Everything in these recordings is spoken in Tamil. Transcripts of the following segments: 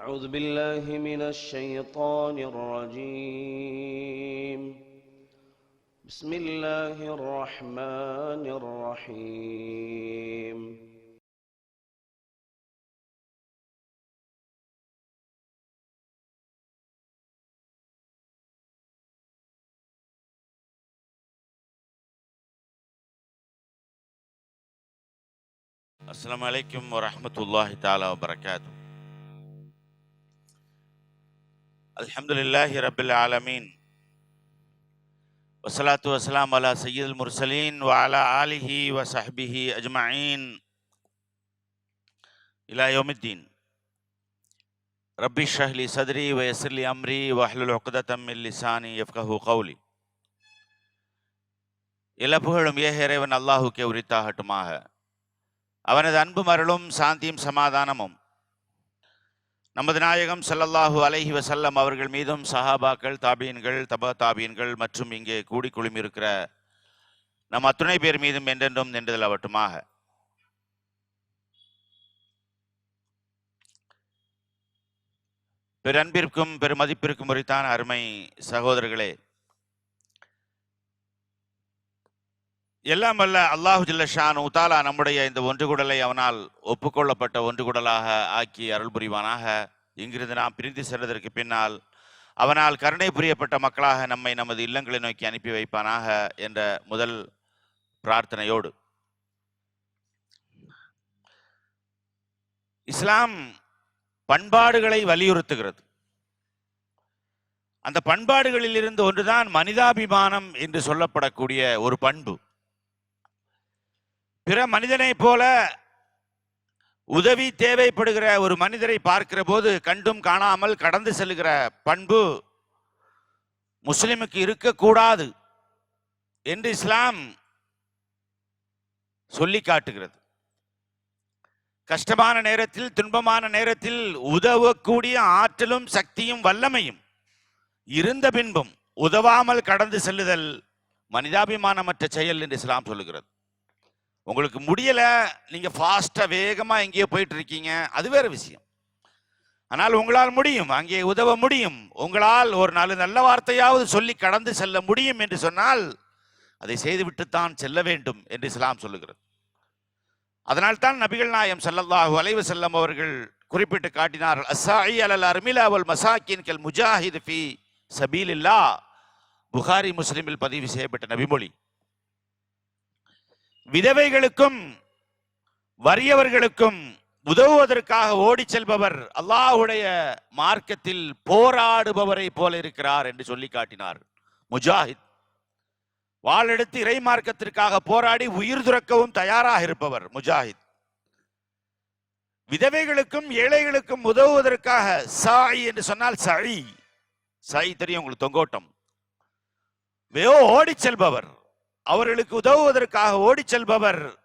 أعوذ بالله من الشيطان الرجيم. بسم الله الرحمن الرحيم. السلام عليكم ورحمة الله تعالى وبركاته. الحمد لله رب العالمين والصلاة والسلام على سيد المرسلين وعلى آله وصحبه أجمعين إلى يوم الدين ربي اشرح لي صدري ويسر لي أمري واحلل عقدة من لساني يفقه قولي எல்லா புகழும் ஏக இறைவன் அல்லாஹுக்கே உரித்தாகட்டுமாக அவனது அன்பு மருளும் சாந்தியும் சமாதானமும் நமது நாயகம் சல்லல்லாஹு அலஹி வசல்லம் அவர்கள் மீதும் சஹாபாக்கள் தாபீன்கள் தபா தாபீன்கள் மற்றும் இங்கே கூடி குழுமிருக்கிற நம் அத்துணை பேர் மீதும் என்றென்றும் நின்றதில் அவட்டுமாக பெரன்பிற்கும் பெருமதிப்பிற்கும் முறைத்தான் அருமை சகோதரர்களே எல்லாம் அல்ல அல்லாஹு ஜல்ல ஷானு தாலா நம்முடைய இந்த ஒன்றுகுடலை அவனால் ஒப்புக்கொள்ளப்பட்ட ஒன்றுகுடலாக ஆக்கி அருள் புரிவானாக. இங்கிருந்து நாம் பிரிந்து செல்வதற்கு பின்னால் அவனால் கருணை புரியப்பட்ட மக்களாக நம்மை நமது இல்லங்களை நோக்கி அனுப்பி வைப்பானாக என்ற முதல் பிரார்த்தனையோடு. இஸ்லாம் பண்பாடுகளை வலியுறுத்துகிறது. அந்த பண்பாடுகளில் இருந்து ஒன்றுதான் மனிதாபிமானம் என்று சொல்லப்படக்கூடிய ஒரு பண்பு. பிற மனிதனைப் போல உதவி தேவைப்படுகிற ஒரு மனிதரை பார்க்கிற போது கண்டும் காணாமல் கடந்து செல்கிற பண்பு முஸ்லிமுக்கு இருக்கக்கூடாது என்று இஸ்லாம் சொல்லி காட்டுகிறது. கஷ்டமான நேரத்தில் துன்பமான நேரத்தில் உதவக்கூடிய ஆற்றலும் சக்தியும் வல்லமையும் இருந்த பின்பும் உதவாமல் கடந்து செல்லுதல் மனிதாபிமானமற்ற செயல் என்று இஸ்லாம் சொல்லுகிறது. உங்களுக்கு முடியலை நீங்கள் ஃபாஸ்ட்டாக வேகமாக எங்கேயோ போயிட்டு இருக்கீங்க அது வேற விஷயம். ஆனால் உங்களால் முடியும் அங்கே உதவ முடியும். உங்களால் ஒரு நாலு நல்ல வார்த்தையாவது சொல்லி கடந்து செல்ல முடியும் என்று சொன்னால் அதை செய்துவிட்டுத்தான் செல்ல வேண்டும் என்று இஸ்லாம் சொல்லுகிறது. அதனால் தான் நபிகள் நாயம் ஸல்லல்லாஹு வலைவு செல்லம் அவர்கள் குறிப்பிட்டு காட்டினார்கள் அஸ்ஸாஇ அலல் அர்மிலா வல் மசாக்கின் கல் முஜாஹித் ஃபி சபீலில்லா புகாரி முஸ்லிமில் பதிவு செய்யப்பட்ட நபிமொழி. விதவைகளுக்கும் வறியவர்களுக்கும் உதவுவதற்காக ஓடிச் செல்பவர் அல்லாஹ்வுடைய மார்க்கத்தில் போராடுபவரை போல இருக்கிறார் என்று சொல்லி காட்டினார் முஜாஹித். வாழெடுத்து இறை மார்க்கத்திற்காக போராடி உயிர் துறக்கவும் தயாராக இருப்பவர் முஜாஹித். விதவைகளுக்கும் ஏழைகளுக்கும் உதவுவதற்காக சாய் என்று சொன்னால் சழி சாய் தெரியும் உங்களுக்கு தொங்கோட்டம். வெயோ ஓடிச் செல்பவர். அவர்களுக்கு உதவுவதற்காக ஓடிச் செல்பவர்.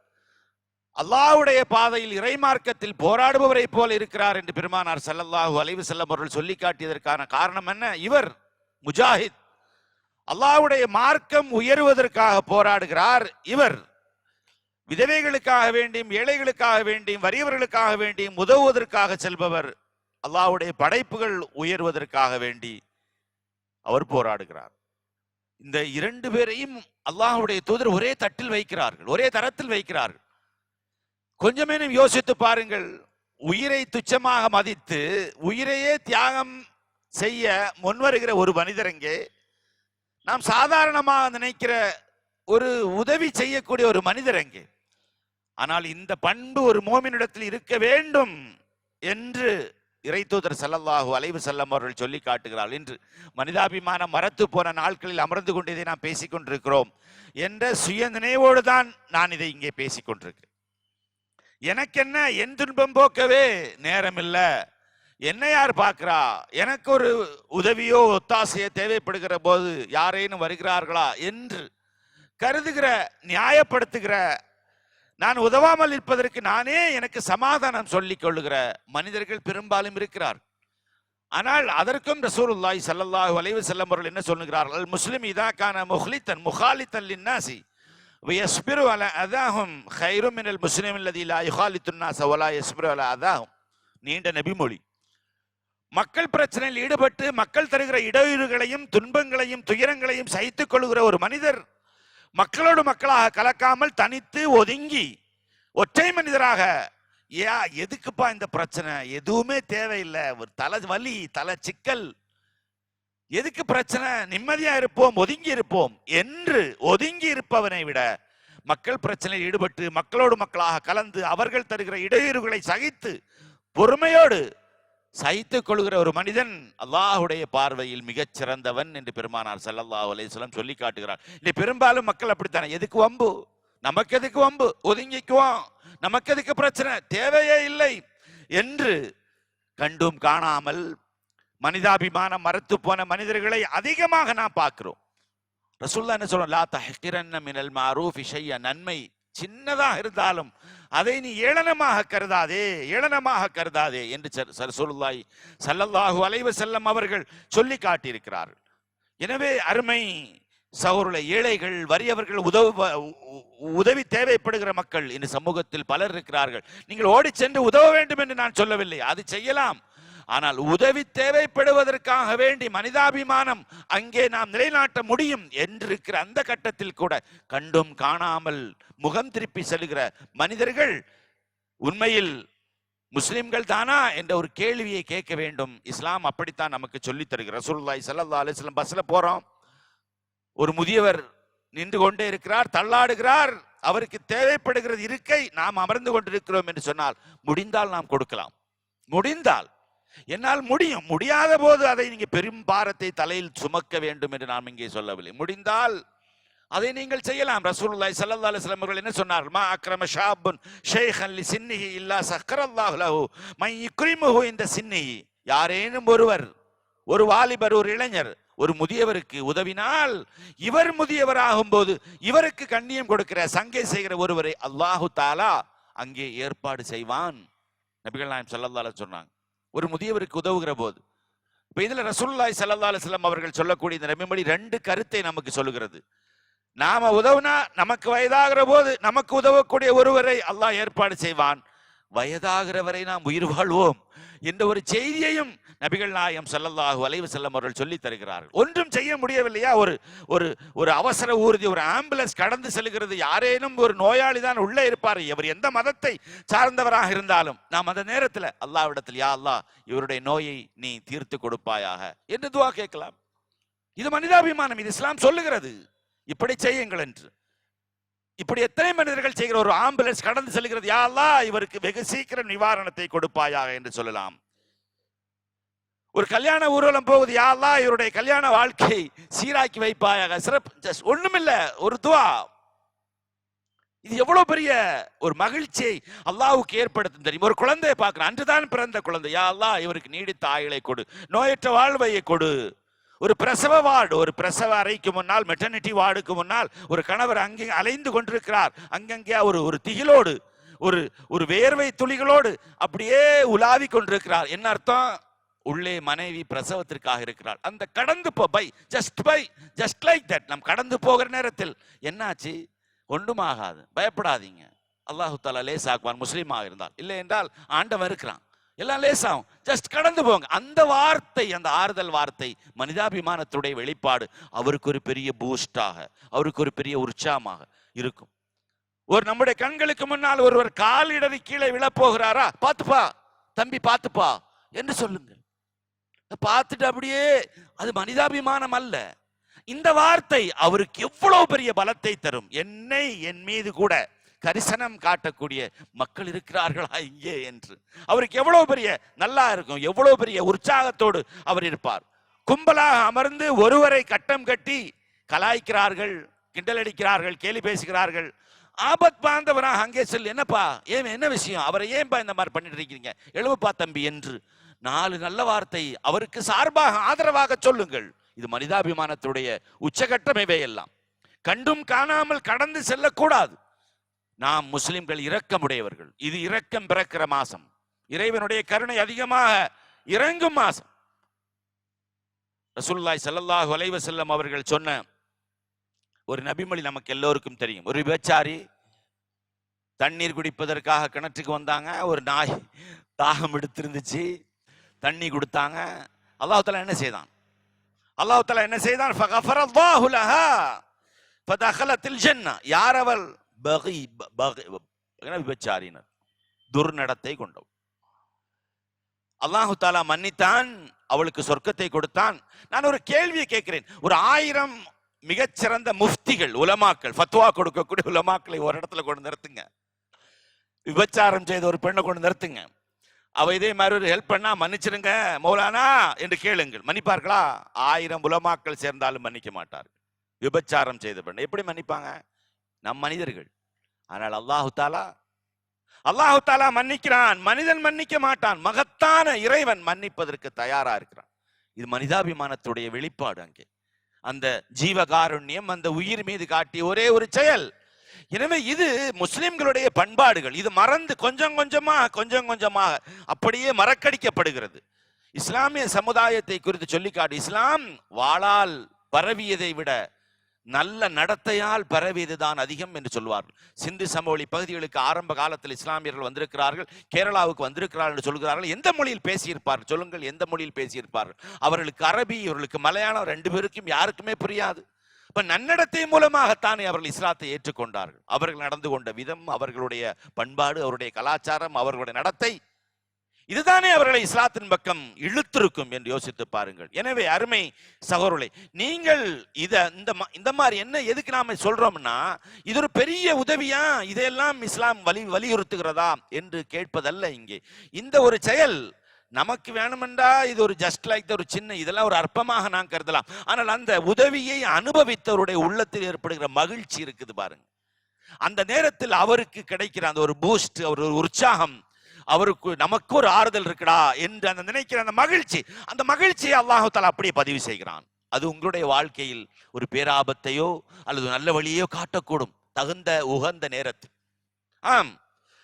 அல்லாஹ்வுடைய பாதையில் இறைமார்க்கத்தில் போராடுபவரை போல இருக்கிறார் என்று பெருமானார் ஸல்லல்லாஹு அலைவு செல்லம் அவர்கள் சொல்லி காட்டியதற்கான காரணம் என்ன? இவர் முஜாஹித். அல்லாஹுடைய மார்க்கம் உயருவதற்காக போராடுகிறார் இவர். விதவைகளுக்காக வேண்டியும் ஏழைகளுக்காக வேண்டியும் வறியவர்களுக்காக வேண்டியும் உதவுவதற்காக செல்பவர். அல்லாஹுடைய படைப்புகள் உயர்வதற்காக வேண்டி அவர் போராடுகிறார். இந்த இரண்டு பேரையும் அல்லாஹுடைய தூதர் ஒரே தட்டில் வைக்கிறார்கள் ஒரே தரத்தில் வைக்கிறார்கள். கொஞ்சமேனும் யோசித்து பாருங்கள் உயிரை துச்சமாக மதித்து உயிரையே தியாகம் செய்ய முன்வருகிற ஒரு மனிதரங்கே நாம் சாதாரணமாக நினைக்கிற ஒரு உதவி செய்யக்கூடிய ஒரு மனிதரங்கே. ஆனால் இந்த பண்பு ஒரு மோமினிடத்தில் இருக்க வேண்டும் என்று இறைத்தூதர் ஸல்லல்லாஹு அலைவு செல்லம் அவர்கள் சொல்லி காட்டுகிறார் இன்று மனிதாபிமானம் மரத்து போன நாட்களில் அமர்ந்து கொண்டு இதை நாம் பேசிக் கொண்டிருக்கிறோம் என்ற சுய நினைவோடு தான் நான் இதை இங்கே பேசிக் கொண்டிருக்கிறேன். எனக்கென்ன என் துன்பம் போக்கவே நேரம் இல்லை என்ன யார் பார்க்கிறா? எனக்கு ஒரு உதவியோ ஒத்தாசையோ தேவைப்படுகிற போது யாரேனும் வருகிறார்களா? என்று கருதுகிற நியாயப்படுத்துகிற நான் உதவாமல் இருப்பதற்கு நானே எனக்கு சமாதானம் சொல்லிக் கொள்ளுகிற மனிதர்கள் பெரும்பாலும் இருக்கிறார். ஆனால் அதற்கும் ரசூலுல்லாய் சல்லல்லாஹ் வலைவு செல்லம் அவர்கள் என்ன சொல்லுகிறார்கள்? முஸ்லிம் இதாக்கான முஹ்லித்தன் முஹாலித்தன் லின்னாசி. வியஸ்பிரு அல அதாகும் ஹைரும் மினல் முஸ்லிம் இல்லதி லா யுஹாலித்துன்னாச வலா யஸ்பிரு அல அதாகும் நீண்ட நபிமொழி. மக்கள் பிரச்சனையில் ஈடுபட்டு மக்கள் தருகிற இடையூறுகளையும் துன்பங்களையும் துயரங்களையும் சகித்துக் கொள்கிற ஒரு மனிதர் மக்களோடு மக்களாக கலக்காமல் தனித்து ஒதுங்கி ஒற்றை மனிதராக ஏ எதுக்குப்பா இந்த பிரச்சனை? எதுவுமே தேவையில்லை. ஒரு தலை வலி தலை சிக்கல். எதுக்கு பிரச்சனை? நிம்மதியா இருப்போம் ஒதுங்கி இருப்போம் என்று ஒதுங்கி இருப்பவனை விட மக்கள் பிரச்சனையில் ஈடுபட்டு மக்களோடு மக்களாக கலந்து அவர்கள் தருகிற இடையூறுகளை சகித்து பொறுமையோடு சகித்துக் கொள்கிற ஒரு மனிதன் அல்லாஹுடைய பார்வையில் மிகச் சிறந்தவன் என்று பெருமானார் ஸல்லல்லாஹு அலைஹி சொல்லி காட்டுகிறார். இல்லை பெரும்பாலும் மக்கள் அப்படித்தானே? எதுக்கு வம்பு? நமக்கு எதுக்கு வம்பு? ஒதுங்கிக்குவோம். நமக்கு எதுக்கு பிரச்சனை? தேவையே இல்லை என்று கண்டும் காணாமல் மனிதாபிமானம் மறுத்து போன மனிதர்களை அதிகமாக நாம் பார்க்கிறோம். ரசூல்லா என்ன சொல்றோம் லா தஹிரன்ன மினல் மாரூஃப் இஷைய நன்மை சின்னதாக இருந்தாலும் அதை நீ ஏளனமாக கருதாதே ஏளனமாக கருதாதே என்று ரசூலுல்லாஹி சல்லல்லாஹு அலைவ செல்லம் அவர்கள் சொல்லி காட்டியிருக்கிறார்கள். எனவே அருமை சகோதரர்களே ஏழைகள் வறியவர்கள் உதவு உதவி தேவைப்படுகிற மக்கள் இந்த சமூகத்தில் பலர் இருக்கிறார்கள். நீங்கள் ஓடி சென்று உதவ வேண்டும் என்று நான் சொல்லவில்லை. அது செய்யலாம். ஆனால் உதவி தேவைப்படுவதற்காக வேண்டி மனிதாபிமானம் அங்கே நாம் நிலைநாட்ட முடியும் என்றிருக்கிற அந்த கட்டத்தில் கூட கண்டும் காணாமல் முகம் திருப்பி செல்கிற மனிதர்கள் உண்மையில் முஸ்லிம்கள் தானா என்ற ஒரு கேள்வியை கேட்க வேண்டும். இஸ்லாம் அப்படித்தான் நமக்கு சொல்லித் தருகிற ரசூலுல்லாஹி ஸல்லல்லாஹு அலைஹி வஸல்லம் பஸ்ல போறோம். ஒரு முதியவர் நின்று கொண்டே இருக்கிறார் தள்ளாடுகிறார். அவருக்கு தேவைப்படுகிறது இருக்கை நாம் அமர்ந்து கொண்டிருக்கிறோம் என்று சொன்னால் முடிந்தால் நாம் கொடுக்கலாம். முடிந்தால் என்னால் முடியும். முடியாத போது அதை நீங்க பெரும் பாரத்தை தலையில் சுமக்க வேண்டும் என்று நாம் இங்கே சொல்லவில்லை. முடிந்தால் அதை நீங்கள் செய்யலாம். ரசூலுல்லாஹி சல்லா அலைஹி அவர்கள் என்ன சொன்னார் மா அக்ரம ஷாபுன் சின்னிஹி இல்லா சக்கரல்லாஹு மை யுக்ரிமுஹு இந்த சின்னிஹி. யாரேனும் ஒருவர் ஒரு வாலிபர் ஒரு இளைஞர் ஒரு முதியவருக்கு உதவினால் இவர் முதியவராகும் போது இவருக்கு கண்ணியம் கொடுக்கிற சங்கை செய்கிற ஒருவரை அல்லாஹு தாலா அங்கே ஏற்பாடு செய்வான். நபிகள் நாயம் ஸல்லல்லாஹு சொன்னாங்க. ஒரு முதியவருக்கு உதவுகிற போது இப்போ இதில் ரசூல்லாய் சல்லா அலுவலம் அவர்கள் சொல்லக்கூடிய இந்த நபிமொழி ரெண்டு கருத்தை நமக்கு சொல்லுகிறது. நாம உதவுனா நமக்கு வயதாகிற போது நமக்கு உதவக்கூடிய ஒருவரை அல்லாஹ் ஏற்பாடு செய்வான். வயதாகிறவரை நாம் உயிர் வாழ்வோம் என்ற ஒரு செய்தியையும் நபிகள் நாயம் செல்லல்லாஹு வலைவு செல்லம் அவர்கள் சொல்லி தருகிறார்கள். ஒன்றும் செய்ய முடியவில்லையா? ஒரு ஒரு ஒரு அவசர ஊர்தி ஒரு ஆம்புலன்ஸ் கடந்து செல்கிறது. யாரேனும் ஒரு நோயாளி தான் உள்ளே இருப்பார். இவர் எந்த மதத்தை சார்ந்தவராக இருந்தாலும் நாம் அந்த நேரத்தில் அல்லாவிடத்தில் யா அல்லா இவருடைய நோயை நீ தீர்த்து கொடுப்பாயாக என்று துவா கேட்கலாம். இது மனிதாபிமானம். இது இஸ்லாம் சொல்லுகிறது. இப்படி செய்யுங்கள் என்று. இப்படி எத்தனை மனிதர்கள் செய்கிற ஒரு ஆம்புலன்ஸ் கடந்து செல்கிறது? யாரெல்லாம் இவருக்கு வெகு சீக்கிரம் நிவாரணத்தை கொடுப்பாயாக என்று சொல்லலாம். ஒரு கல்யாண ஊர்வலம் போகுது. யா இவருடைய கல்யாண வாழ்க்கை சீராக்கி வைப்பாயாக. சிறப்பு. just ஒண்ணுமில்ல ஒரு துவா. இது எவ்வளவு பெரிய ஒரு மகிழ்ச்சியை அல்லாவுக்கு ஏற்படுத்தும் தெரியும்? ஒரு குழந்தையை பார்க்கிறேன் அன்றுதான் பிறந்த குழந்தை. யா அல்லா இவருக்கு நீடித்த ஆயுளை கொடு. நோயற்ற வாழ்வையை கொடு. ஒரு பிரசவ வார்டு ஒரு பிரசவ அறைக்கு முன்னால் மெட்டர்னிட்டி வார்டுக்கு முன்னால் ஒரு கணவர் அங்கே அலைந்து கொண்டிருக்கிறார். அங்கங்கே ஒரு ஒரு திகிலோடு ஒரு ஒரு வேர்வை துளிகளோடு அப்படியே உலாவி கொண்டிருக்கிறார். என்ன அர்த்தம்? உள்ளே மனைவி பிரசவத்திற்காக இருக்கிறார் அந்த கடந்து போ bye just bye just like that நம் கடந்து போகிற நேரத்தில் என்னாச்சு? ஒன்றும் ஆகாது பயப்படாதீங்க. அல்லாஹு தாலா லேசாக்குவான் முஸ்லீமாக இருந்தால். இல்லை என்றால் ஆண்டவன் இருக்கிறான். எல்லாம் லேசாகும். ஜஸ்ட் கடந்து போங்க. அந்த வார்த்தை அந்த ஆறுதல் வார்த்தை மனிதாபிமானத்துடைய வெளிப்பாடு அவருக்கு ஒரு பெரிய பூஸ்டாக அவருக்கு ஒரு பெரிய உற்சாகமாக இருக்கும். ஒரு நம்முடைய கண்களுக்கு முன்னால் ஒருவர் காலிடறி கீழே விழப்போகிறாரா? பார்த்துப்பா. தம்பி பார்த்துப்பா. என்று சொல்லுங்கள். பார்த்துட்டு அப்படியே அது மனிதாபிமானம் அல்ல. இந்த வார்த்தை அவருக்கு எவ்வளவு பெரிய பலத்தை தரும்? என்னை என் மீது கூட. தரிசனம் காட்டக்கூடிய மக்கள் இருக்கிறார்களா இங்கே என்று. அவருக்கு எவ்வளவு பெரிய நல்லா இருக்கும் எவ்வளவு பெரிய உற்சாகத்தோடு அவர் இருப்பார். கும்பலாக அமர்ந்து ஒருவரை கட்டம் கட்டி கலாய்க்கிறார்கள் கிண்டல் அடிக்கிறார்கள் கேலி பேசுகிறார்கள். ஆபத் பாந்தவனாக அங்கே செல் என்னப்பா ஏன் என்ன விஷயம்? அவரை ஏன்பா இந்த மாதிரி பண்ணிட்டு இருக்கீங்க? எழுவப்பா தம்பி என்று நாலு நல்ல வார்த்தை அவருக்கு சார்பாக ஆதரவாக சொல்லுங்கள். இது மனிதாபிமானத்துடைய உச்சகட்டம் இவையெல்லாம் கண்டும் காணாமல் கடந்து செல்லக்கூடாது. நாம் முஸ்லிம்கள் இரக்கமுடையவர்கள். இது இரக்கம் பிறக்கிற மாசம். இறைவனுடைய கருணை அதிகமாக இறங்கும் மாசம். ரசூல்லாய் ஸல்லல்லாஹு அலைவ செல்லம் அவர்கள் சொன்ன ஒரு நபிமொழி நமக்கு எல்லோருக்கும் தெரியும். ஒரு விபச்சாரி தண்ணீர் குடிப்பதற்காக கிணற்றுக்கு வந்தாங்க. ஒரு நாய் தாகம் எடுத்திருந்துச்சு. தண்ணி கொடுத்தாங்க. அல்லாஹ் என்ன செய்தான்? அல்லாஹ் என்ன செய்தான்? யார் அவள்? பகி பகி விபச்சாரினர் துர்நடத்தை கொண்டவள் அல்லாஹு தாலா மன்னித்தான் அவளுக்கு சொர்க்கத்தை கொடுத்தான் நான் ஒரு கேள்வியை கேட்கிறேன் ஒரு ஆயிரம் மிகச்சிறந்த முஃப்திகள் உலமாக்கள் ஃபத்வா கொடுக்கக்கூடிய உலமாக்களை ஒரு இடத்துல கொண்டு நிறுத்துங்க விபச்சாரம் செய்த ஒரு பெண்ணை கொண்டு நிறுத்துங்க அவ இதே மாதிரி ஒரு ஹெல்ப் பண்ணா மன்னிச்சிருங்க மௌலானா என்று கேளுங்கள் மன்னிப்பார்களா ஆயிரம் உலமாக்கள் சேர்ந்தாலும் மன்னிக்க மாட்டார்கள் விபச்சாரம் செய்த பெண் எப்படி மன்னிப்பாங்க நம் மனிதர்கள். ஆனால் அல்லாஹு தாலா அல்லாஹு தாலா மன்னிக்கிறான் மனிதன் மன்னிக்க மாட்டான் மகத்தான இறைவன் மன்னிப்பதற்கு தயாரா இருக்கிறான். இது மனிதாபிமானத்துடைய வெளிப்பாடு அங்கே. அந்த ஜீவகாருண்யம் அந்த உயிர் மீது காட்டிய ஒரே ஒரு செயல். எனவே இது முஸ்லிம்களுடைய பண்பாடுகள். இது மறந்து கொஞ்சம் கொஞ்சமாக கொஞ்சம் கொஞ்சமாக அப்படியே மறக்கடிக்கப்படுகிறது. இஸ்லாமிய சமுதாயத்தை குறித்து சொல்லி காட்டு இஸ்லாம் வாளால் பரவியதை விட நல்ல நடத்தையால் பரவியதுதான் அதிகம் என்று சொல்வார்கள். சிந்து சமவெளி பகுதிகளுக்கு ஆரம்ப காலத்தில் இஸ்லாமியர்கள் வந்திருக்கிறார்கள் கேரளாவுக்கு வந்திருக்கிறார்கள் என்று சொல்கிறார்கள். எந்த மொழியில் பேசியிருப்பார்கள்? சொல்லுங்கள் எந்த மொழியில் பேசியிருப்பார்கள்? அவர்களுக்கு அரபி இவர்களுக்கு மலையாளம் ரெண்டு பேருக்கும் யாருக்குமே புரியாது. இப்ப நன்னடத்தை மூலமாகத்தானே அவர்கள் இஸ்லாத்தை ஏற்றுக்கொண்டார்கள்? அவர்கள் நடந்து கொண்ட விதம் அவர்களுடைய பண்பாடு அவருடைய கலாச்சாரம் அவர்களுடைய நடத்தை இதுதானே அவர்களை இஸ்லாத்தின் பக்கம் இழுத்திருக்கும் என்று யோசித்து பாருங்கள். எனவே அருமை சகோதரர்களே நீங்கள் இத இந்த இந்த மாதிரி என்ன எதுக்கு நாம சொல்றோம்னா இது ஒரு பெரிய உதவியா இதையெல்லாம் இஸ்லாம் வலி வலியுறுத்துகிறதா என்று கேட்பதல்ல இங்கே. இந்த ஒரு செயல் நமக்கு வேணுமென்றா இது ஒரு ஜஸ்ட் லைக் ஒரு சின்ன இதெல்லாம் ஒரு அற்பமாக நான் கருதலாம். ஆனால் அந்த உதவியை அனுபவித்தவருடைய உள்ளத்தில் ஏற்படுகிற மகிழ்ச்சி இருக்குது பாருங்க அந்த நேரத்தில் அவருக்கு கிடைக்கிற அந்த ஒரு பூஸ்ட் ஒரு உற்சாகம் அவருக்கு நமக்கு ஒரு ஆறுதல் இருக்குடா என்று அந்த நினைக்கிற அந்த மகிழ்ச்சி அந்த மகிழ்ச்சியை அல்லாஹு தாலா அப்படியே பதிவு செய்கிறான். அது உங்களுடைய வாழ்க்கையில் ஒரு பேராபத்தையோ அல்லது நல்ல வழியோ காட்டக்கூடும். தகுந்த உகந்த நேரத்தில். ஆம்.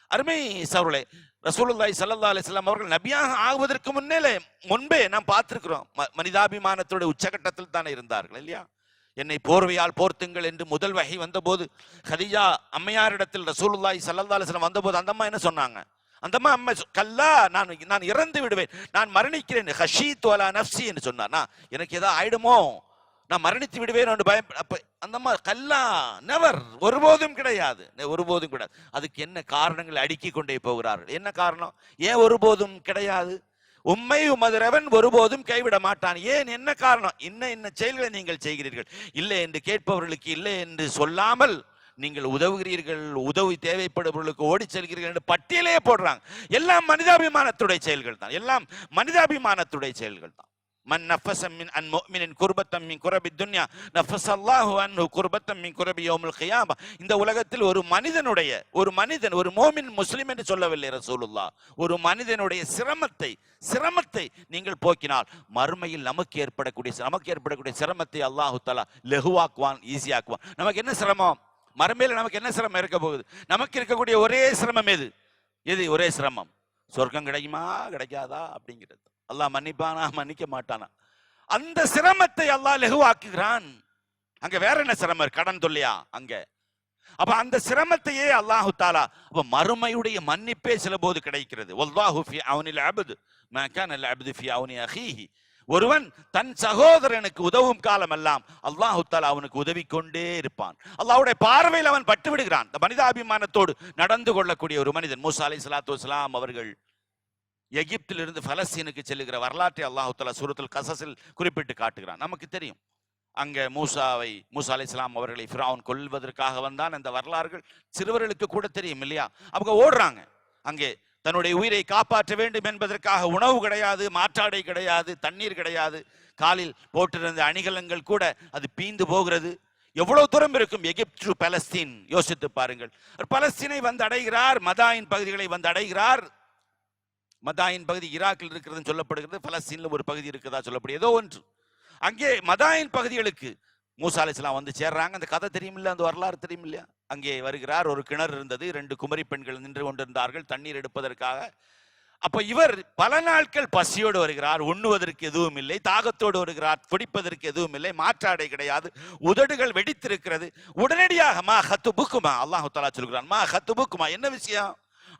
அருமை சவர்களே ரசூலுல்லாய் சல்லா அலிஸ்லாம் அவர்கள் நபியாக ஆகுவதற்கு முன்னே முன்பே நாம் பார்த்திருக்கிறோம். ம- மனிதாபிமானத்தோட உச்சகட்டத்தில் தானே இருந்தார்கள் இல்லையா? என்னை போர்வையால் போர்த்துங்கள் என்று முதல் வகை வந்தபோது ஹதிஜா அம்மையாரிடத்தில் ரசூலுல்லாய் சல்லா அலிஸ்லாம் வந்தபோது அந்த அம்மா என்ன சொன்னாங்க? அந்த அம்மா அம்மா கல்லா நான் நான் இறந்து விடுவேன். நான் மரணிக்கிறேன். ஹஷீத் வலா நப்சி என்று சொன்னார் நான் எனக்கு ஏதாவது ஆயிடுமோ? நான் மரணித்து விடுவேன் என்று பயம் அப்ப அந்த அம்மா கல்லா நெவர் ஒருபோதும் கிடையாது. ஒருபோதும் கிடையாது. அதுக்கு என்ன காரணங்கள் அடுக்கி கொண்டே போகிறார்கள்? என்ன காரணம்? ஏன் ஒருபோதும் கிடையாது? உம்மை உமதுரவன் ஒருபோதும் கைவிட மாட்டான். ஏன்? என்ன காரணம்? என்ன இன்ன செயல்களை நீங்கள் செய்கிறீர்கள். இல்லை என்று கேட்பவர்களுக்கு இல்லை என்று சொல்லாமல் நீங்கள் உதவுகிறீர்கள் உதவி தேவைப்படுபவர்களுக்கு ஓடி செல்கிறீர்கள் என்று பட்டியலே போடுறாங்க. எல்லாம் மனிதாபிமானத்துடைய செயல்கள் தான். எல்லாம் மனிதாபிமானத்துடைய செயல்கள் தான். மன் நஃபஸ மின் அன் முஃமினின் குர்பத்தம் மின் குரபி துன்யா நஃபஸல்லாஹு அன்ஹு குர்பத்தம் மின் குரபி யௌமுல் கியாமா இந்த உலகத்தில் ஒரு மனிதனுடைய ஒரு மனிதன் ஒரு மோமின் முஸ்லிம் என்று சொல்லவில்லை ரசூலுல்லா ஒரு மனிதனுடைய சிரமத்தை சிரமத்தை நீங்கள் போக்கினால் மறுமையில் நமக்கு ஏற்படக்கூடிய நமக்கு ஏற்படக்கூடிய சிரமத்தை அல்லாஹு தலா லெகுவாக்குவான் ஈஸியாக்குவான். நமக்கு என்ன சிரமம்? மறுமையில் நமக்கு என்ன சிரமம் இருக்க போகுது? நமக்கு இருக்கக்கூடிய ஒரே சிரமம் எது? எது? ஒரே சிரமம். சொர்க்கம் கிடைக்குமா? கிடைக்காதா? அப்படிங்கிறது. அல்லாஹ் மன்னிப்பானா? மன்னிக்க மாட்டானா? அந்த சிரமத்தை அல்லாஹ் லெகுவாக்குகிறான். அங்க வேற என்ன சிரமம் இருக்கு? கடன் தொல்லையா? அங்க. அப்ப அந்த சிரமத்தையே அல்லாஹு தாலா அப்ப மறுமையுடைய மன்னிப்பே சில போது கிடைக்கிறது. வல்லாஹு ஃபி அவனில் அபது. மா அல் அப்து ஃபி அவனி அஹீஹி. ஒருவன் தன் சகோதரனுக்கு உதவும் காலமெல்லாம் அல்லாஹு தாலா அவனுக்கு உதவி கொண்டே இருப்பான். அல்லாவுடைய பார்வையில் அவன் பட்டு விடுகிறான் இந்த மனிதாபிமானத்தோடு நடந்து கொள்ளக்கூடிய ஒரு மனிதன் மூசா அலி சலாத்து வலாம் அவர்கள் எகிப்திலிருந்து பலஸ்தீனுக்கு செல்லுகிற வரலாற்றை அல்லாஹு தாலா சூரத்துல் கசஸில் குறிப்பிட்டு காட்டுகிறான். நமக்கு தெரியும். அங்க மூசாவை மூசா அலைஹிஸ்ஸலாம் அவர்களை ஃபிரௌன் கொல்வதற்காக வந்தான். அந்த வரலாறுகள் சிறுவர்களுக்கு கூட தெரியும் இல்லையா? அவங்க ஓடுறாங்க. அங்கே தன்னுடைய உயிரை காப்பாற்ற வேண்டும் என்பதற்காக உணவு கிடையாது மாற்றாடை கிடையாது தண்ணீர் கிடையாது. காலில் போட்டிருந்த அணிகலங்கள் கூட அது பீந்து போகிறது. எவ்வளவு தூரம் இருக்கும்? எகிப்து பலஸ்தீன் யோசித்து பாருங்கள். பலஸ்தீனை வந்து அடைகிறார் மதாயின் பகுதிகளை வந்து அடைகிறார். மதாயின் பகுதி ஈராக்கில் இருக்கிறதுன்னு சொல்லப்படுகிறது. பலஸ்தீன்ல ஒரு பகுதி இருக்கிறதா சொல்லப்படுகிறது ஏதோ ஒன்று. அங்கே மதாயின் பகுதிகளுக்கு மூசா வந்து சேர்றாங்க. அந்த கதை தெரியுமில்ல? அந்த வரலாறு தெரியும் இல்லையா அங்கே வருகிறார். ஒரு கிணறு இருந்தது. ரெண்டு குமரி பெண்கள் நின்று கொண்டிருந்தார்கள். தண்ணீர் எடுப்பதற்காக. அப்ப இவர் பல நாட்கள் பசியோடு வருகிறார். உண்ணுவதற்கு எதுவும் இல்லை. தாகத்தோடு வருகிறார். குடிப்பதற்கு எதுவும் இல்லை. மாற்றாடை கிடையாது. உதடுகள் வெடித்திருக்கிறது. உடனடியாக மா ஹத்து புக்குமா அல்லாஹு தஆலா சொல்கிறான். மா ஹத்து புக்குமா என்ன விஷயம்?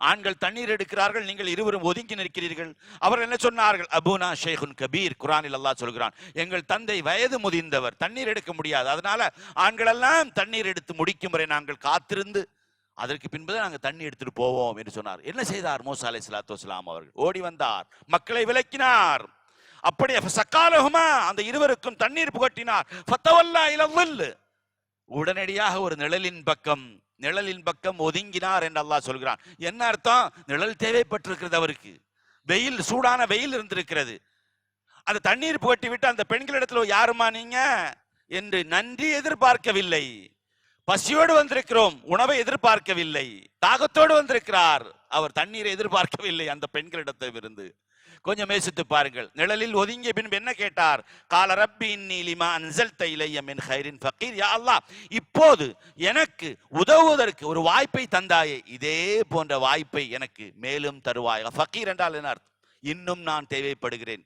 ஆண்கள் தண்ணீர் எடுக்கிறார்கள் நீங்கள் இருவரும் ஒதுங்கி நிற்கிறீர்கள். அவர் என்ன சொன்னார்கள்? அபுனா ஷேகுன் கபீர். குரானில் அல்லாஹ் சொல்கிறான் எங்கள் தந்தை வயது முதிர்ந்தவர் தண்ணீர் எடுக்க முடியாது. அதனால ஆண்கள் எல்லாம் தண்ணீர் எடுத்து முடிக்கும் வரை நாங்கள் காத்திருந்து அதற்கு பின்பு நாங்கள் தண்ணி எடுத்துட்டு போவோம் என்று சொன்னார். என்ன செய்தார்? மூசா அலை சலாத்து வலாம் அவர்கள். ஓடி வந்தார். மக்களை விளக்கினார் அப்படி சக்காலகுமா அந்த இருவருக்கும் தண்ணீர் புகட்டினார். ஃபத்தவல்லா இலவல் உடனடியாக ஒரு நிழலின் பக்கம் நிழலின் பக்கம் ஒதுங்கினார் என்று அல்லாஹ் சொல்கிறான். என்ன அர்த்தம்? நிழல் தேவைப்பட்டிருக்கிறது அவருக்கு. வெயில் சூடான வெயில் இருந்திருக்கிறது. அந்த தண்ணீர் புகட்டி விட்டு அந்த பெண்களிடத்துல யாருமா நீங்க? என்று நன்றி எதிர்பார்க்கவில்லை. பசியோடு வந்திருக்கிறோம் உணவை எதிர்பார்க்கவில்லை. தாகத்தோடு வந்திருக்கிறார். அவர் தண்ணீரை எதிர்பார்க்கவில்லை அந்த பெண்களிடத்தில் இருந்து கொஞ்சம் யோசித்து பாருங்கள். நிழலில் ஒதுங்கிய பின்பு என்ன கேட்டார்? கால ரப்பி இன்னிலிமா அன்சல் தைலையம் என் ஹைரின் ஃபக்கீர் யா அல்லாஹ் இப்போது எனக்கு உதவுவதற்கு ஒரு வாய்ப்பை தந்தாயே. இதே போன்ற வாய்ப்பை எனக்கு மேலும் தருவாய் ஃபக்கீர் என்றால் என்ன அர்த்தம்? இன்னும் நான் தேவைப்படுகிறேன்.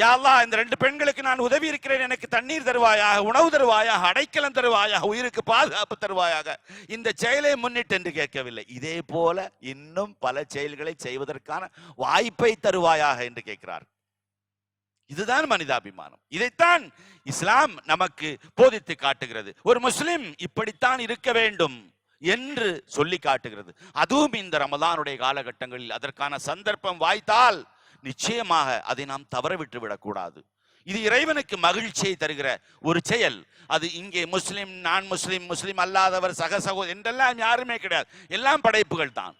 யா அல்லாஹ் இந்த ரெண்டு பெண்களுக்கு நான் உதவி இருக்கிறேன். எனக்கு தண்ணீர் தருவாயாக உணவு தருவாயாக அடைக்கலம் தருவாயாக உயிருக்கு பாதுகாப்பு தருவாயாக. இந்த செயலை முன்னிட்டு என்று கேட்கவில்லை. இதே போல இன்னும் பல செயல்களை செய்வதற்கான வாய்ப்பை தருவாயாக என்று கேட்கிறார். இதுதான் மனிதாபிமானம். இதைத்தான் இஸ்லாம் நமக்கு போதித்து காட்டுகிறது. ஒரு முஸ்லிம் இப்படித்தான் இருக்க வேண்டும் என்று சொல்லி காட்டுகிறது. அதுவும் இந்த ரமதானுடைய காலகட்டங்களில். அதற்கான சந்தர்ப்பம் வாய்த்தால் நிச்சயமாக அதை நாம் தவற விட்டு விடக்கூடாது. இது இறைவனுக்கு மகிழ்ச்சியை தருகிற ஒரு செயல். அது இங்கே முஸ்லிம் நான் முஸ்லிம் முஸ்லிம் அல்லாதவர் சக சகோ என்றெல்லாம் யாருமே கிடையாது. எல்லாம் படைப்புகள் தான்.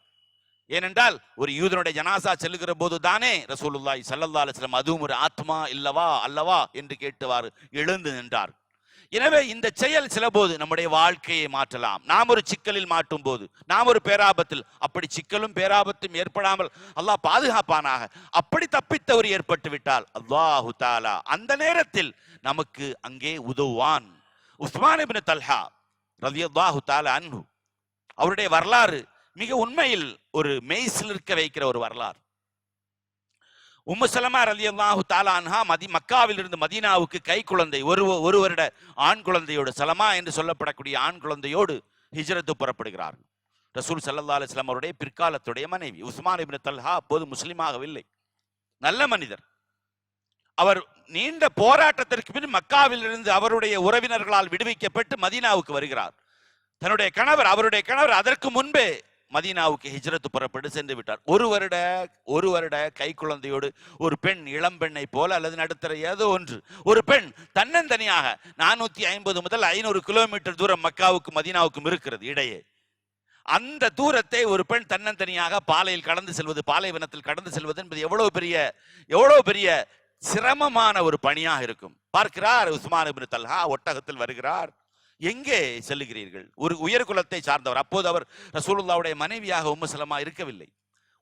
ஏனென்றால் ஒரு யூதனுடைய ஜனாசா செல்லுகிற போது தானே ரசூலுல்லாய் சல்லல்லா அலுவலம் அதுவும் ஒரு ஆத்மா இல்லவா அல்லவா? என்று கேட்டுவார் எழுந்து நின்றார். எனவே இந்த செயல் சில போது நம்முடைய வாழ்க்கையை மாற்றலாம். நாம் ஒரு சிக்கலில் மாட்டும் போது நாம் ஒரு பேராபத்தில் அப்படி சிக்கலும் பேராபத்தும் ஏற்படாமல் அல்லாஹ் பாதுகாப்பானாக. அப்படி தப்பித்தவர் ஏற்பட்டு விட்டால் அல்லாஹு தாலா அந்த நேரத்தில் நமக்கு அங்கே உதவுவான். உஸ்மான் இப்னு தல்ஹா ரலியல்லாஹு தாலா அன்பு அவருடைய வரலாறு மிக உண்மையில் ஒரு மெய்சில் இருக்க வைக்கிற ஒரு வரலாறு. உம்முசலமா அலி அல்லாஹு தாலான்ஹா மதி மக்காவில் இருந்து மதீனாவுக்கு கை குழந்தை ஒரு ஒரு வருட ஆண் குழந்தையோடு சலமா என்று சொல்லப்படக்கூடிய ஆண் குழந்தையோடு ஹிஜ்ரத்து புறப்படுகிறார் ரசூல் சல்லா அலிஸ்லாம் அவருடைய பிற்காலத்துடைய மனைவி உஸ்மான் இபின் தல்ஹா அப்போது முஸ்லீமாகவில்லை. நல்ல மனிதர். அவர் நீண்ட போராட்டத்திற்கு பின் மக்காவில் இருந்து அவருடைய உறவினர்களால் விடுவிக்கப்பட்டு மதீனாவுக்கு வருகிறார். தன்னுடைய கணவர் அவருடைய கணவர் அதற்கு முன்பே மதீனாவுக்கு ஹிஜ்ரத்து புறப்பட்டு சென்று விட்டார். ஒரு வருட ஒரு வருட கை குழந்தையோடு ஒரு பெண் இளம்பெண்ணை போல அல்லது நடுத்தர ஏதோ ஒன்று. ஒரு பெண் தன்னந்தனியாக நானூத்தி ஐம்பது முதல் ஐநூறு கிலோமீட்டர் தூரம் மக்காவுக்கு மதீனாவுக்கும் இருக்கிறது இடையே. அந்த தூரத்தை ஒரு பெண் தன்னந்தனியாக பாலையில் கடந்து செல்வது பாலைவனத்தில் கடந்து செல்வது என்பது எவ்வளவு பெரிய எவ்வளவு பெரிய சிரமமான ஒரு பணியாக இருக்கும். பார்க்கிறார் உஸ்மான் இபின் தல்ஹா ஒட்டகத்தில் வருகிறார். எங்கே செல்லுகிறீர்கள்? ஒரு உயர் குலத்தை சார்ந்தவர். அப்போது அவர் ரசூலுல்லாவுடைய மனைவியாக உம்மசலமா இருக்கவில்லை.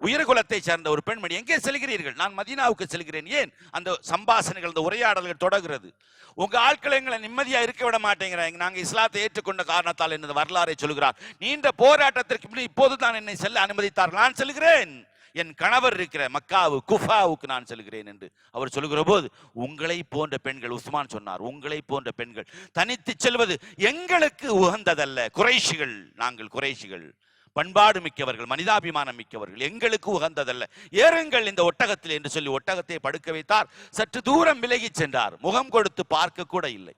உயர் குலத்தை சார்ந்த ஒரு பெண்மணி எங்கே செல்கிறீர்கள்? நான் மதீனாவுக்கு செல்கிறேன். ஏன்? அந்த சம்பாஷணைகள் அந்த உரையாடல்கள் தொடர்கிறது. உங்க ஆட்களை எங்களை நிம்மதியா இருக்க விட மாட்டேங்கிறாங்க. நாங்க இஸ்லாத்தை ஏற்றுக்கொண்ட காரணத்தால் எனது வரலாறை சொல்கிறார் நீண்ட போராட்டத்திற்கு இப்போது தான் என்னை செல்ல அனுமதித்தார் நான் செல்கிறேன். என் கணவர் இருக்கிற மக்காவு குஃபாவுக்கு நான் செல்கிறேன் என்று அவர் சொல்லுகிற போது உங்களை போன்ற பெண்கள் உஸ்மான் சொன்னார் உங்களை போன்ற பெண்கள் தனித்து செல்வது எங்களுக்கு உகந்ததல்ல. குறைஷிகள் நாங்கள் குறைஷிகள். பண்பாடு மிக்கவர்கள் மனிதாபிமானம் மிக்கவர்கள் எங்களுக்கு உகந்ததல்ல. ஏறுங்கள் இந்த ஒட்டகத்தில் என்று சொல்லி ஒட்டகத்தை படுக்க வைத்தார். சற்று தூரம் விலகி சென்றார். முகம் கொடுத்து பார்க்க கூட இல்லை.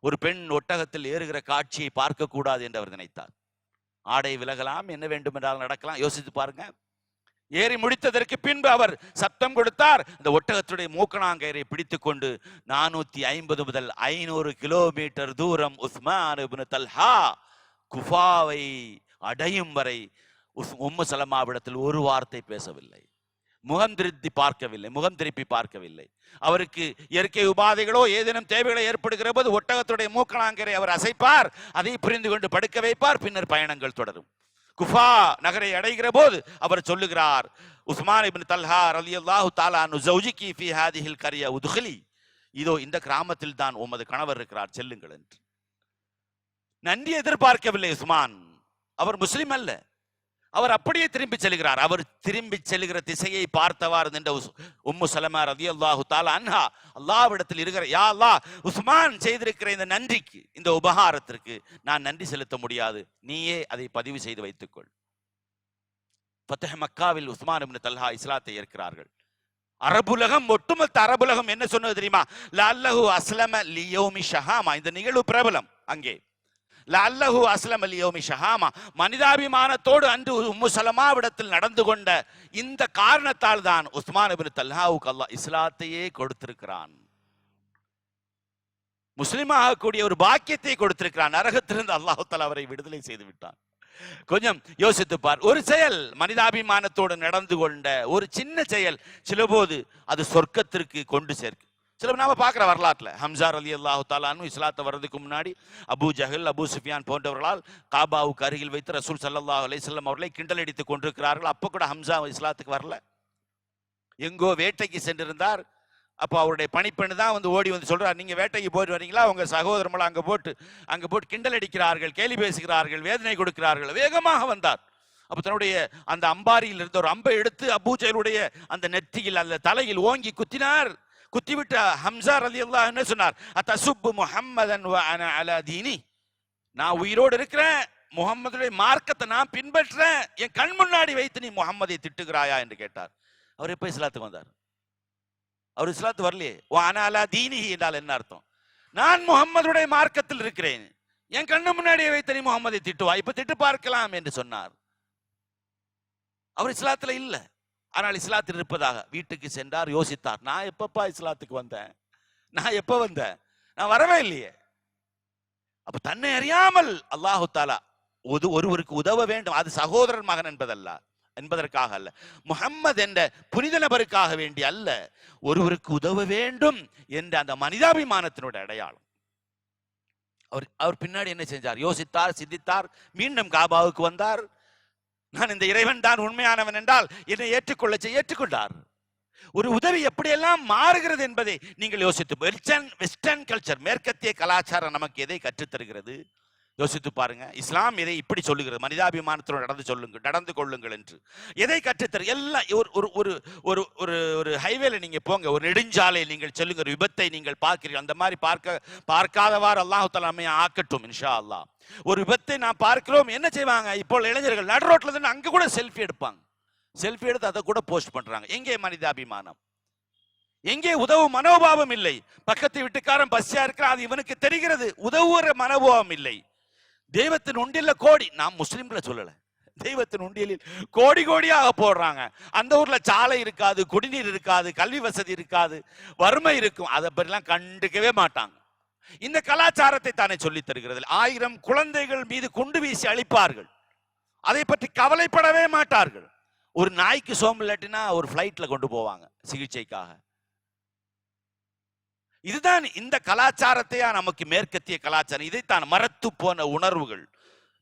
ஒரு பெண் ஒட்டகத்தில் ஏறுகிற காட்சியை பார்க்க கூடாது என்று அவர் நினைத்தார். ஆடை விலகலாம் என்ன வேண்டும் என்றால் நடக்கலாம். யோசித்து பாருங்க. ஏறி முடித்ததற்கு பின்பு அவர் சத்தம் கொடுத்தார். இந்த ஒட்டகத்துடைய மூக்கணாங்கயிறை பிடித்துக் கொண்டு நானூத்தி ஐம்பது முதல் ஐநூறு கிலோமீட்டர் தூரம் உஸ்மான் தல்ஹா குஃபாவை அடையும் வரை உஸ்- உம்மு சலமாவிடத்தில் ஒரு வார்த்தை பேசவில்லை. முகம் திருப்பி பார்க்கவில்லை. முகம் திருப்பி பார்க்கவில்லை. அவருக்கு இயற்கை உபாதைகளோ ஏதேனும் தேவைகளோ ஏற்படுகிற போது ஒட்டகத்துடைய மூக்கணாங்கரை அவர் அசைப்பார். அதை புரிந்து கொண்டு படுக்க வைப்பார். பின்னர் பயணங்கள் தொடரும். குஃபா நகரை அடைகிற போது அவர் சொல்லுகிறார் உஸ்மான் இபின் தல்ஹா அலி அல்லாஹு அன்ஹு ஜௌஜிகி ஃபீ ஹாதிஹில் கரிய உதுகலி இதோ இந்த கிராமத்தில் தான் உமது கணவர் இருக்கிறார் செல்லுங்கள் என்று. நன்றி எதிர்பார்க்கவில்லை உஸ்மான். அவர் முஸ்லிம் அல்ல. அவர் அப்படியே திரும்பி செல்கிறார். அவர் திரும்பி செல்கிற திசையை பார்த்தவாறு நின்ற உஸ்- உம்மு சலமா ரதியல்லாஹு தாலா அன்ஹா அல்லாவிடத்தில் இருக்கிற யா அல்லா உஸ்மான் செய்திருக்கிற இந்த நன்றிக்கு இந்த உபகாரத்திற்கு நான் நன்றி செலுத்த முடியாது. நீயே அதை பதிவு செய்து வைத்துக்கொள். ஃபத்தஹ் மக்காவில் உஸ்மான் இப்னு தல்ஹா இஸ்லாத்தை ஏற்கிறார்கள். அரபுலகம் ஒட்டுமொத்த அரபுலகம் என்ன சொன்னது தெரியுமா? லல்லஹு அஸ்லம லியோமி ஷஹாமா. இந்த நிகழ்வு பிரபலம் அங்கே. லல்லஹு அஸ்லம் அலியோமி ஷஹாமா. மனிதாபிமானத்தோடு அன்று உம்மு சலமாவிடத்தில் நடந்து கொண்ட இந்த காரணத்தால் தான் உஸ்மான் அபின் தல்ஹாவுக்கு அல்லாஹ் இஸ்லாத்தையே கொடுத்திருக்கிறான். முஸ்லிமாக கூடிய ஒரு பாக்கியத்தை கொடுத்திருக்கிறான். நரகத்திலிருந்து அல்லாஹு தஆலா அவரை விடுதலை செய்து விட்டான். கொஞ்சம் யோசித்து பார். ஒரு செயல் மனிதாபிமானத்தோடு நடந்து கொண்ட ஒரு சின்ன செயல் சிலபோது அது சொர்க்கத்திற்கு கொண்டு சேர்க்கும் சில நாம பார்க்குற வரலாற்றுல. ஹம்சார் அலி அல்லாஹு தாலானு இஸ்லாத்தை வர்றதுக்கு முன்னாடி அபூ ஜஹல் அபு சுஃபியான் போன்றவர்களால் காபாவுக்கு அருகில் வைத்து ரசூல் சல்லா அலிஸ்லம் அவர்களை கிண்டல் அடித்துக் கொண்டிருக்கிறார்கள். அப்போ கூட ஹம்சா இஸ்லாத்துக்கு வரல. எங்கோ வேட்டைக்கு சென்றிருந்தார். அப்போ அவருடைய பணிப்பெண் தான் வந்து ஓடி வந்து சொல்கிறார் நீங்க வேட்டைக்கு போயிட்டு வரீங்களா? உங்க சகோதரமெல்லாம் அங்க போட்டு அங்க போட்டு கிண்டல் அடிக்கிறார்கள் கேலி பேசுகிறார்கள் வேதனை கொடுக்கிறார்கள். வேகமாக வந்தார். அப்ப தன்னுடைய அந்த அம்பாரியில் இருந்த ஒரு அம்பை எடுத்து அபூஜலுடைய அந்த நெற்றியில் அந்த தலையில் ஓங்கி குத்தினார். குத்திவிட்ட ஹம்சா அலி அல்லாஹ் என்ன சொன்னார் அத்தசுப்பு முஹம்மதன் வ அன தீனி. நான் உயிரோடு இருக்கிறேன் முகம்மதுடைய மார்க்கத்தை நான் பின்பற்றேன் என் கண் முன்னாடி வைத்து நீ முகம்மதை திட்டுகிறாயா என்று கேட்டார். அவர் எப்ப இஸ்லாத்துக்கு வந்தார்? அவர் இஸ்லாத்து வரலையே. ஓ அனாலா தீனி என்றால் என்ன அர்த்தம்? நான் முகம்மதுடைய மார்க்கத்தில் இருக்கிறேன். என் கண்ணு முன்னாடியே வைத்து நீ முகம்மதை திட்டுவா இப்ப திட்டு பார்க்கலாம் என்று சொன்னார். அவர் இஸ்லாத்துல இல்லை. ஆனால் இஸ்லாத்தில் இருப்பதாக வீட்டுக்கு சென்றார் யோசித்தார் நான் எப்பப்பா இஸ்லாத்துக்கு வந்தேன்? நான் எப்ப வந்தேன்? நான் வரவே இல்லையே. அப்ப தன்னை அறியாமல் அல்லாஹு தாலா ஒரு ஒருவருக்கு உதவ வேண்டும். அது சகோதரன் மகன் என்பதல்ல என்பதற்காக அல்ல. முகம்மது என்ற புனித நபருக்காக வேண்டி அல்ல ஒருவருக்கு உதவ வேண்டும் என்ற அந்த மனிதாபிமானத்தினுடைய அடையாளம். அவர் அவர் பின்னாடி என்ன செஞ்சார்? யோசித்தார் சிந்தித்தார் மீண்டும் காபாவுக்கு வந்தார். நான் இந்த இறைவன் தான் உண்மையானவன் என்றால் என்னை ஏற்றுக்கொள்ள ஏற்றுக்கொண்டார். ஒரு உதவி எப்படியெல்லாம் மாறுகிறது என்பதை நீங்கள் யோசித்து வெஸ்டர்ன் வெஸ்டர்ன் கல்ச்சர் மேற்கத்திய கலாச்சாரம் நமக்கு எதை கற்றுத் தருகிறது யோசித்து பாருங்க. இஸ்லாம் இதை இப்படி சொல்லுகிறது. மனிதாபிமானத்தோடு நடந்து சொல்லுங்கள் நடந்து கொள்ளுங்கள் என்று. எதை கற்றுத்தர் எல்லாம் ஒரு ஒரு ஒரு ஒரு ஒரு ஒரு ஹைவேல நீங்க போங்க. ஒரு நெடுஞ்சாலையில் நீங்கள் சொல்லுங்க ஒரு விபத்தை நீங்கள் பார்க்கிறீர்கள். அந்த மாதிரி பார்க்க பார்க்காதவாறு அல்லாஹு தலாமை ஆக்கட்டும் இன்ஷா அல்லாஹ் ஒரு விபத்தை நான் பார்க்கிறோம். என்ன செய்வாங்க? இப்போ இளைஞர்கள் நடு ரோட்ல இருந்து அங்க கூட செல்ஃபி எடுப்பாங்க. செல்ஃபி எடுத்து அதை கூட போஸ்ட் பண்றாங்க. எங்கே மனிதாபிமானம்? எங்கே உதவும் மனோபாவம் இல்லை. பக்கத்து வீட்டுக்காரன் பஸ்ஸா இருக்கிறான். அது இவனுக்கு தெரிகிறது. உதவுற மனோபாவம் இல்லை. தெய்வத்தின் உண்டியல்ல கோடி. நான் முஸ்லீம்களை சொல்லல. தெய்வத்தின் உண்டியலில் கோடி கோடியாக போடுறாங்க. அந்த ஊர்ல சாலை இருக்காது குடிநீர் இருக்காது கல்வி வசதி இருக்காது வறுமை இருக்கும். அதை பற்றிலாம் கண்டுக்கவே மாட்டாங்க. இந்த கலாச்சாரத்தை தானே சொல்லி தருகிறது ஆயிரம் குழந்தைகள் மீது குண்டு வீசி அழிப்பார்கள். அதை பற்றி கவலைப்படவே மாட்டார்கள். ஒரு நாய்க்கு சோம்பு இல்லாட்டினா ஒரு ஃப்ளைட்டில் கொண்டு போவாங்க சிகிச்சைக்காக. இதுதான் இந்த கலாச்சாரத்தையா நமக்கு மேற்கத்திய கலாச்சாரம். இதைத்தான் மரத்து போன உணர்வுகள்.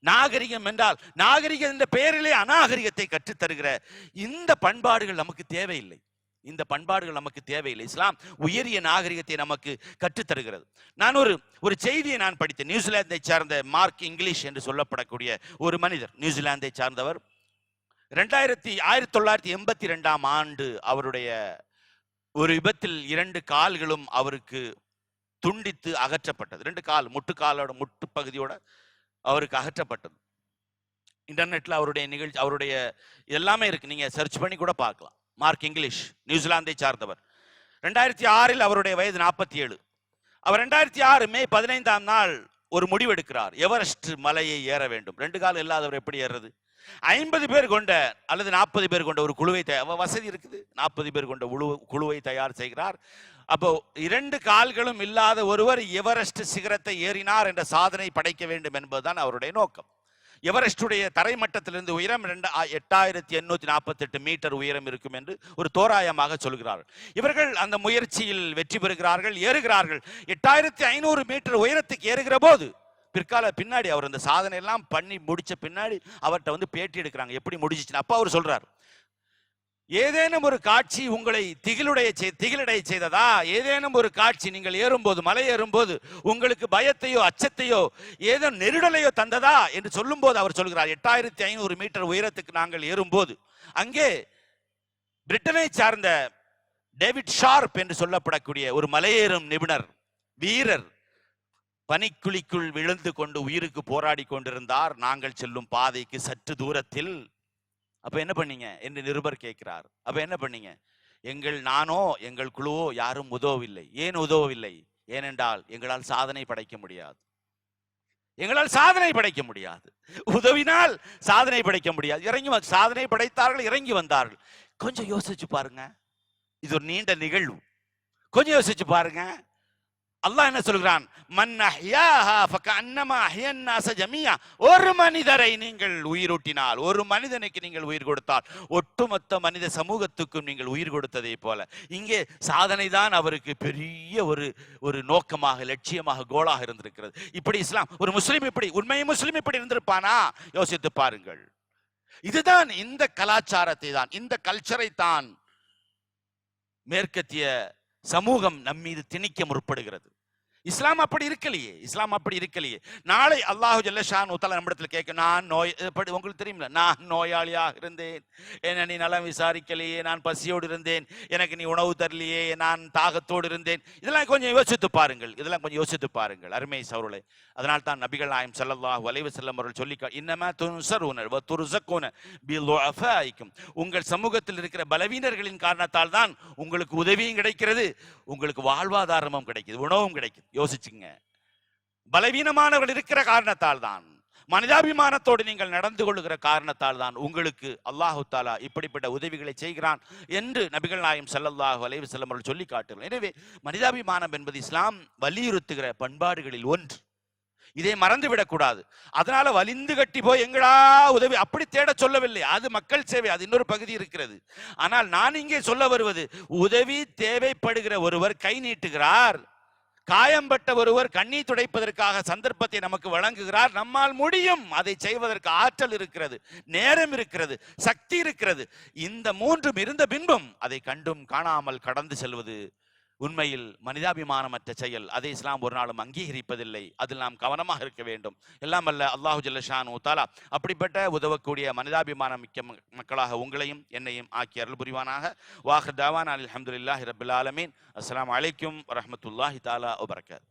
நாகரிகம் என்றால் நாகரிகம் என்ற பெயரிலே அநாகரிகத்தை கற்றுத்தருகிற இந்த பண்பாடுகள் நமக்கு தேவையில்லை. இந்த பண்பாடுகள் நமக்கு தேவையில்லை. இஸ்லாம் உயரிய நாகரிகத்தை நமக்கு கற்றுத் தருகிறது. நான் ஒரு ஒரு செய்தியை நான் படித்தேன். நியூசிலாந்தை சார்ந்த மார்க் இங்கிலீஷ் என்று சொல்லப்படக்கூடிய ஒரு மனிதர் நியூசிலாந்தை சார்ந்தவர். ரெண்டாயிரத்தி ஆயிரத்தி தொள்ளாயிரத்தி எண்பத்தி ரெண்டாம் ஆண்டு அவருடைய ஒரு விபத்தில் இரண்டு கால்களும் அவருக்கு துண்டித்து அகற்றப்பட்டது. ரெண்டு கால் முட்டு காலோட முட்டு பகுதியோட அவருக்கு அகற்றப்பட்டது. இன்டர்நெட்ல அவருடைய நிகழ்ச்சி அவருடைய எல்லாமே இருக்கு. நீங்க சர்ச் பண்ணி கூட பார்க்கலாம். மார்க் இங்கிலீஷ் நியூசிலாந்தை சார்ந்தவர். ரெண்டாயிரத்தி ஆறில் அவருடைய வயது நாற்பத்தி ஏழு. அவர் ரெண்டாயிரத்தி ஆறு மே பதினைந்தாம் நாள் ஒரு முடிவெடுக்கிறார் எவரெஸ்ட் மலையை ஏற வேண்டும்? ரெண்டு கால் இல்லாதவர் எப்படி ஏறுறது? ஐம்பது பேர் கொண்ட அல்லது நாற்பது பேர் கொண்ட ஒரு குழுவை வசதி இருக்குது. நாற்பது பேர் கொண்ட குழுவை தயார் செய்கிறார். அப்போ இரண்டு கால்களும் இல்லாத ஒருவர் எவரெஸ்ட் சிகரத்தை ஏறினார் என்ற சாதனை படைக்க வேண்டும் என்பதுதான் அவருடைய நோக்கம். எவரெஸ்டுடைய தரைமட்டத்திலிருந்து உயரம் ரெண்டு எட்டாயிரத்தி எண்ணூத்தி நாற்பத்தெட்டு மீட்டர் உயரம் இருக்கும் என்று ஒரு தோராயமாக சொல்கிறார்கள். இவர்கள் அந்த முயற்சியில் வெற்றி பெறுகிறார்கள் ஏறுகிறார்கள். எட்டாயிரத்தி ஐநூறு மீட்டர் உயரத்துக்கு ஏறுகிற போது பிற்கால பின்னாடி அவர் அந்த சாதனை எல்லாம் பண்ணி முடிச்ச பின்னாடி அவர்கிட்ட வந்து பேட்டி எடுக்கிறாங்க. எப்படி முடிஞ்சிச்சுன்னு அப்ப அவர் சொல்றார். ஏதேனும் ஒரு காட்சி உங்களை திகிலுடைய திகிலடைய செய்ததா? ஏதேனும் ஒரு காட்சி நீங்கள் ஏறும்போது மலை ஏறும்போது உங்களுக்கு பயத்தையோ அச்சத்தையோ ஏதோ நெருடலையோ தந்ததா? என்று சொல்லும்போது அவர் சொல்கிறார் எட்டாயிரத்தி ஐநூறு மீட்டர் உயரத்துக்கு நாங்கள் ஏறும்போது அங்கே பிரிட்டனை சார்ந்த டேவிட் ஷார்ப் என்று சொல்லப்படக்கூடிய ஒரு மலையேறும் நிபுணர் வீரர் பனிக்குழிக்குள் விழுந்து கொண்டு உயிருக்கு போராடி கொண்டிருந்தார். நாங்கள் செல்லும் பாதைக்கு சற்று தூரத்தில். அப்ப என்ன பண்ணீங்க? என்று நிருபர் கேட்கிறார். அப்ப என்ன பண்ணீங்க? எங்கள் நானோ எங்கள் குழுவோ யாரும் உதவவில்லை. ஏன் உதவவில்லை? ஏனென்றால் எங்களால் சாதனை படைக்க முடியாது. எங்களால் சாதனை படைக்க முடியாது. உதவினால் சாதனை படைக்க முடியாது. இறங்கி சாதனை படைத்தார்கள் இறங்கி வந்தார்கள். கொஞ்சம் யோசிச்சு பாருங்க. இது ஒரு நீண்ட நிகழ்வு. கொஞ்சம் யோசிச்சு பாருங்க. அல்லாஹ் என்ன சொல்கிறான்? ஒரு மனிதரை நீங்கள் உயிரூட்டினால் ஒரு மனிதனுக்கு நீங்கள் உயிர் கொடுத்தால் ஒட்டுமொத்த மனித சமூகத்துக்கும் நீங்கள் உயிர் கொடுத்ததை போல. இங்கே சாதனை தான் அவருக்கு பெரிய ஒரு ஒரு நோக்கமாக லட்சியமாக கோலாக இருந்திருக்கிறது. இப்படி இஸ்லாம் ஒரு முஸ்லீம் இப்படி உண்மையை முஸ்லிம் இப்படி இருந்திருப்பானா? யோசித்து பாருங்கள். இதுதான் இந்த கலாச்சாரத்தை தான் இந்த கல்ச்சரை தான் மேற்கத்திய சமூகம் நம்மீது திணிக்க முற்படுகிறது. இஸ்லாம் அப்படி இருக்கலையே இஸ்லாம் அப்படி இருக்கலையே. நாளை அல்லாஹு ஜல்லஷான் உத்தல நம்மிடத்தில் கேட்க நான் நோய் எப்படி உங்களுக்கு தெரியுமில்ல நான் நோயாளியாக இருந்தேன். என்ன நீ நலம் விசாரிக்கலையே நான் பசியோடு இருந்தேன். எனக்கு நீ உணவு தரலையே நான் தாகத்தோடு இருந்தேன். இதெல்லாம் கொஞ்சம் யோசித்து பாருங்கள் இதெல்லாம் கொஞ்சம் யோசித்து பாருங்கள். அருமை சவுருளை அதனால் தான் நபிகள் நாயம் ஸல்லல்லாஹு வலைவு வஸல்லம் அவர்கள் சொல்லி இன்னமா துன்சர் உணர் துர்ஸகுன உங்கள் சமூகத்தில் இருக்கிற பலவீனர்களின் காரணத்தால் தான் உங்களுக்கு உதவியும் கிடைக்கிறது உங்களுக்கு வாழ்வாதாரமும் கிடைக்குது உணவும் கிடைக்குது. யோசிச்சுங்க. பலவீனமானவர்கள் இருக்கிற காரணத்தால் தான் மனிதாபிமானத்தோடு நீங்கள் நடந்து கொள்ளுகிற காரணத்தால் தான் உங்களுக்கு அல்லாஹு தாலா இப்படிப்பட்ட உதவிகளை செய்கிறான் என்று நபிகள் நாயம் ஸல்லல்லாஹு அலைவு வஸல்லம் அவர்கள் சொல்லி காட்டுகிறார் எனவே மனிதாபிமானம் என்பது இஸ்லாம் வலியுறுத்துகிற பண்பாடுகளில் ஒன்று. இதை மறந்து விடக்கூடாது. அதனால வலிந்து கட்டி போய் எங்களா உதவி அப்படி தேட சொல்லவில்லை. அது மக்கள் சேவை அது இன்னொரு பகுதி இருக்கிறது. ஆனால் நான் இங்கே சொல்ல வருவது உதவி தேவைப்படுகிற ஒருவர் கை நீட்டுகிறார். காயம்பட்ட ஒருவர் கண்ணீர் துடைப்பதற்காக சந்தர்ப்பத்தை நமக்கு வழங்குகிறார். நம்மால் முடியும் அதை செய்வதற்கு ஆற்றல் இருக்கிறது நேரம் இருக்கிறது சக்தி இருக்கிறது. இந்த மூன்றும் இருந்த பின்பும் அதை கண்டும் காணாமல் கடந்து செல்வது உண்மையில் மனிதாபிமானமற்ற செயல். அதை இஸ்லாம் ஒரு நாளும் அங்கீகரிப்பதில்லை. அதில் நாம் கவனமாக இருக்க வேண்டும். எல்லாம் அல்ல அல்லாஹு ஜல்லஷான் தாலா அப்படிப்பட்ட உதவக்கூடிய மனிதாபிமானம் மிக்க மக்களாக உங்களையும் என்னையும் ஆக்கி அருள் புரிவானாக. வாஹர் தாவான் அலி அஹமதுல்லாஹி ரபுல் ஆலமீன். அஸ்லாம் அலைக்கும் வரமத்துல்லாஹி தாலா வபரகாத்.